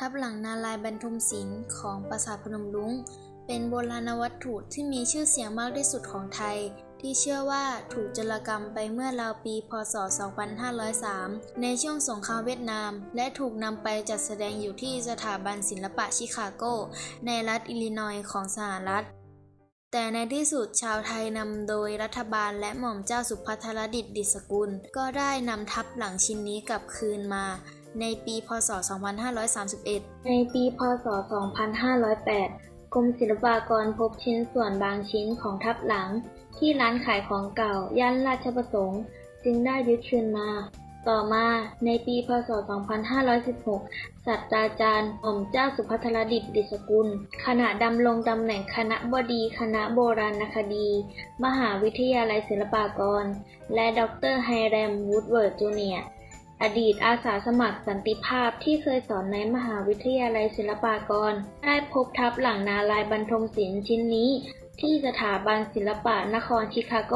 ทับหลังนาลายบรรทมศิลป์ของปราสาทพนมรุ้ง เป็นโบราณวัตถุที่มีชื่อเสียงมากที่สุดของไทย ที่เชื่อว่าถูกจรกรรมไปเมื่อราวปี พศ 2503 ในช่วงสงครามเวียดนาม และถูกนำไปจัดแสดงอยู่ที่สถาบันศิลปะชิคาโก ในรัฐอิลลินอยของสหรัฐแต่ในที่สุดชาวไทยนำโดยรัฐบาลและหม่อมเจ้าสุพัทรดิษฐ์ดิษกุล ก็ได้นำทับหลังชิ้นนี้กลับคืนมา ในปีพศ 2531 ในปีพศ 2508 กรมศิลปากรพบชิ้นส่วนบางชิ้นของทับหลัง ที่ร้านขายของเก่าย่านราชประสงค์ จึงได้ยึดคืนมา ต่อมาในปีพศ 2516 ศาสตราจารย์หม่อมเจ้าสุภัทรดิษฐ์ดิษกุล ขณะดำรงตำแหน่งคณะบดีคณะโบราณคดี มหาวิทยาลัยศิลปากร และดรไฮแรมวูดเวิร์ดจูเนียร์ อดีตอาสาสมัครสันติภาพที่เคยสอนในมหาวิทยาลัยศิลปากร ได้พบทับหลังนาลายบรรทมศิลป์ชิ้นนี้ ที่สถาบันศิลปะนครชิคาโก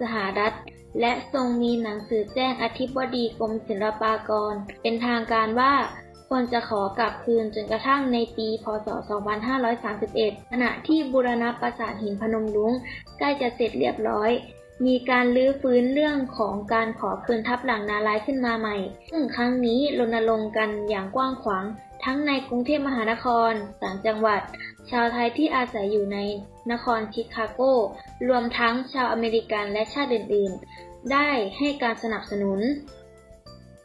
สหรัฐ และทรงมีหนังสือแจ้งอธิบดีกรมศิลปากร เป็นทางการว่าควรจะขอกลับคืนจนกระทั่งในปี พศ 2531 ขณะที่บูรณะปราสาทหินพนมรุ้งใกล้จะเสร็จเรียบร้อย มีการลื้อฟื้นเรื่องของการขอคืนทับหลังนาลายขึ้นมาใหม่ ซึ่งครั้งนี้รณรงค์กันอย่างกว้างขวาง ทั้งในกรุงเทพมหานคร ต่างจังหวัด ชาวไทยที่อาศัยอยู่ในนครชิคาโก รวมทั้งชาวอเมริกันและชาติอื่น ๆ ได้ให้การสนับสนุน